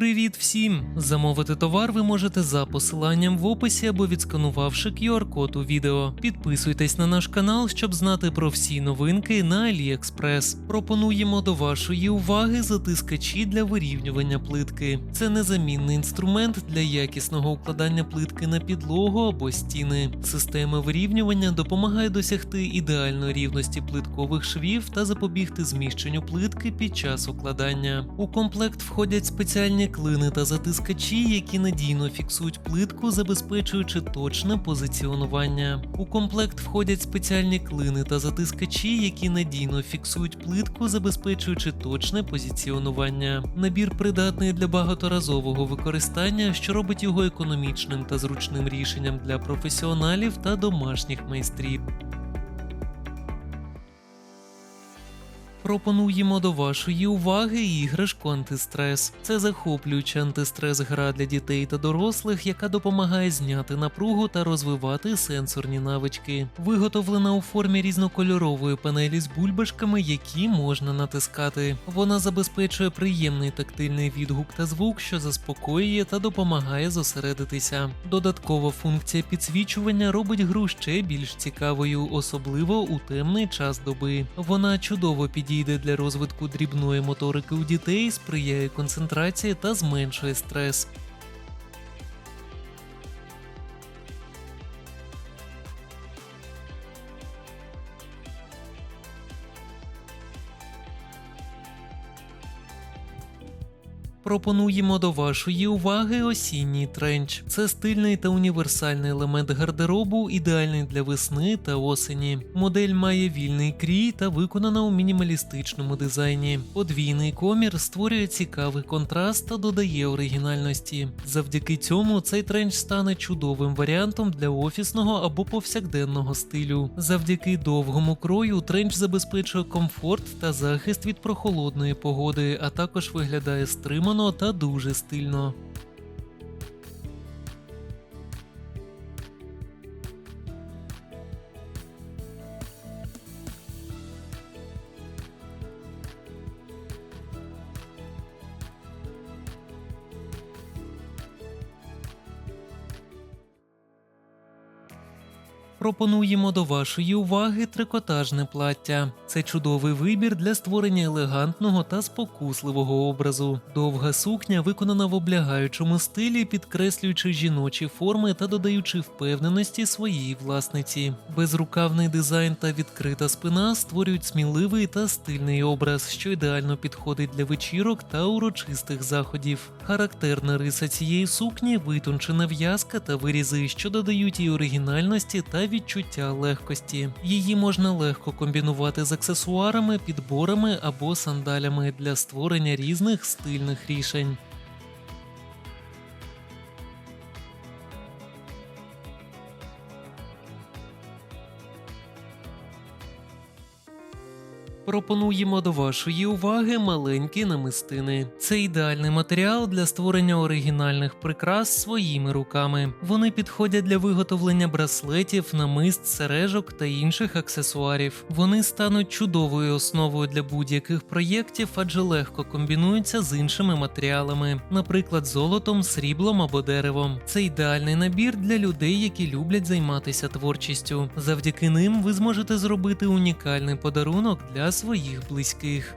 Привіт всім! Замовити товар ви можете за посиланням в описі або відсканувавши QR-код у відео. Підписуйтесь на наш канал, щоб знати про всі новинки на AliExpress. Пропонуємо до вашої уваги затискачі для вирівнювання плитки. Це незамінний інструмент для якісного укладання плитки на підлогу або стіни. Система вирівнювання допомагає досягти ідеальної рівності плиткових швів та запобігти зміщенню плитки під час укладання. У комплект входять спеціальні клини та затискачі, які надійно фіксують плитку, забезпечуючи точне позиціонування. У комплект входять спеціальні клини та затискачі, які надійно фіксують плитку, забезпечуючи точне позиціонування. Набір придатний для багаторазового використання, що робить його економічним та зручним рішенням для професіоналів та домашніх майстрів. Пропонуємо до вашої уваги іграшку антистрес. Це захоплююча антистрес гра для дітей та дорослих, яка допомагає зняти напругу та розвивати сенсорні навички. Виготовлена у формі різнокольорової панелі з бульбашками, які можна натискати. Вона забезпечує приємний тактильний відгук та звук, що заспокоює та допомагає зосередитися. Додаткова функція підсвічування робить гру ще більш цікавою, особливо у темний час доби. Вона чудово підійде для розвитку дрібної моторики у дітей, сприяє концентрації та зменшує стрес. Пропонуємо до вашої уваги осінній тренч. Це стильний та універсальний елемент гардеробу, ідеальний для весни та осені. Модель має вільний крій та виконана у мінімалістичному дизайні. Подвійний комір створює цікавий контраст та додає оригінальності. Завдяки цьому цей тренч стане чудовим варіантом для офісного або повсякденного стилю. Завдяки довгому крою тренч забезпечує комфорт та захист від прохолодної погоди, а також виглядає стримано та дуже стильно. Пропонуємо до вашої уваги трикотажне плаття. Це чудовий вибір для створення елегантного та спокусливого образу. Довга сукня виконана в облягаючому стилі, підкреслюючи жіночі форми та додаючи впевненості своїй власниці. Безрукавний дизайн та відкрита спина створюють сміливий та стильний образ, що ідеально підходить для вечірок та урочистих заходів. Характерна риса цієї сукні витончена в'язка та вирізи, що додають їй оригінальності та відчуття легкості. Її можна легко комбінувати з аксесуарами, підборами або сандалями для створення різних стильних рішень. Пропонуємо до вашої уваги маленькі намистини. Це ідеальний матеріал для створення оригінальних прикрас своїми руками. Вони підходять для виготовлення браслетів, намист, сережок та інших аксесуарів. Вони стануть чудовою основою для будь-яких проєктів, адже легко комбінуються з іншими матеріалами, наприклад, золотом, сріблом або деревом. Це ідеальний набір для людей, які люблять займатися творчістю. Завдяки ним ви зможете зробити унікальний подарунок для своїх близьких.